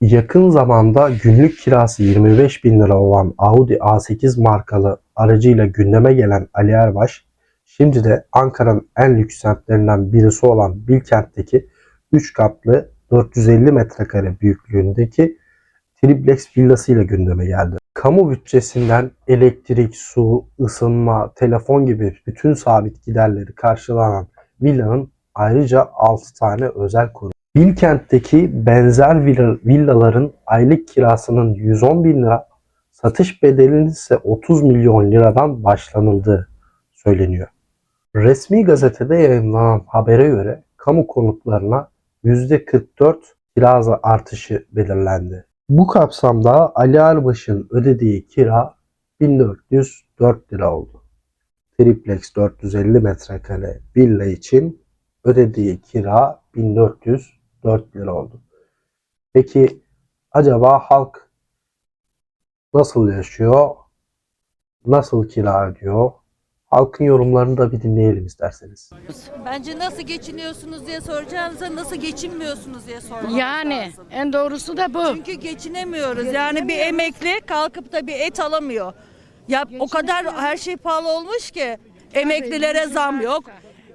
Yakın zamanda günlük kirası 25 bin lira olan Audi A8 markalı aracıyla gündeme gelen Ali Erbaş, şimdi de Ankara'nın en lüks semtlerinden birisi olan Bilkent'teki 3 katlı 450 metrekare büyüklüğündeki triplex villasıyla gündeme geldi. Kamu bütçesinden elektrik, su, ısınma, telefon gibi bütün sabit giderleri karşılanan villanın ayrıca 6 tane özel konumu Bilkent'teki benzer villa- villaların aylık kirasının 110 bin lira, satış bedelinin ise 30 milyon liradan başlanıldığı söyleniyor. Resmi gazetede yayınlanan habere göre kamu konutlarına %44 kira artışı belirlendi. Bu kapsamda Ali Erbaş'ın ödediği kira 1404 lira oldu. Triplex 450 metrekare villa için ödediği kira 1404 lira oldu. Peki acaba halk nasıl yaşıyor? Nasıl kira ödüyor? Halkın yorumlarını da bir dinleyelim isterseniz. Bence nasıl geçiniyorsunuz diye soracağınıza nasıl geçinmiyorsunuz diye sormak Yani lazım. en doğrusu da bu. Çünkü geçinemiyoruz. Yani bir emekli kalkıp da bir et alamıyor. Ya o kadar her şey pahalı olmuş ki emeklilere zam yok.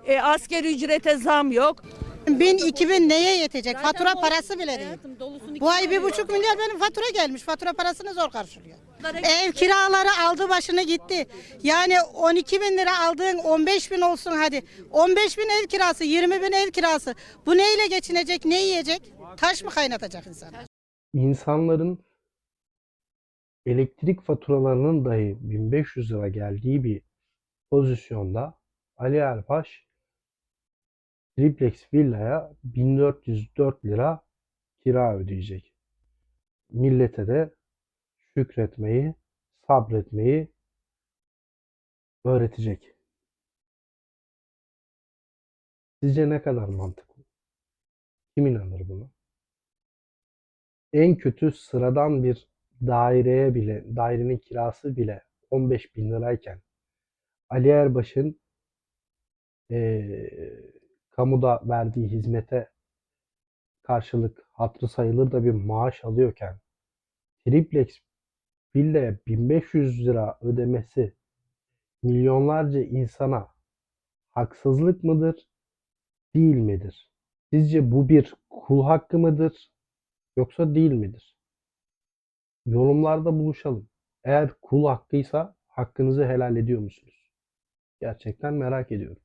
E, asker ücrete zam yok. Bin, iki bin neye yetecek? Fatura parası bile değil. Hayatım Bu ay bir buçuk milyar benim fatura gelmiş. Fatura parasını zor karşılıyor. Ev kiraları aldı başını gitti. Yani 12 bin lira aldığın 15 bin olsun hadi. 15 bin ev kirası, 20 bin ev kirası. Bu neyle geçinecek, ne yiyecek? Taş mı kaynatacak insan? İnsanların elektrik faturalarının dahi 1500 lira geldiği bir pozisyonda Ali Erbaş triplex villaya 1404 lira kira ödeyecek. Millete de şükretmeyi, sabretmeyi öğretecek. Sizce ne kadar mantıklı? Kim inanır buna? En kötü sıradan bir daireye bile, dairenin kirası bile 15 bin lirayken Ali Erbaş'ın eee, kamuda verdiği hizmete karşılık hatırı sayılır da bir maaş alıyorken triplex villaya 1500 lira ödemesi milyonlarca insana haksızlık mıdır, değil midir? Sizce bu bir kul hakkı mıdır, yoksa değil midir? Yorumlarda buluşalım. Eğer kul hakkıysa hakkınızı helal ediyor musunuz? Gerçekten merak ediyorum.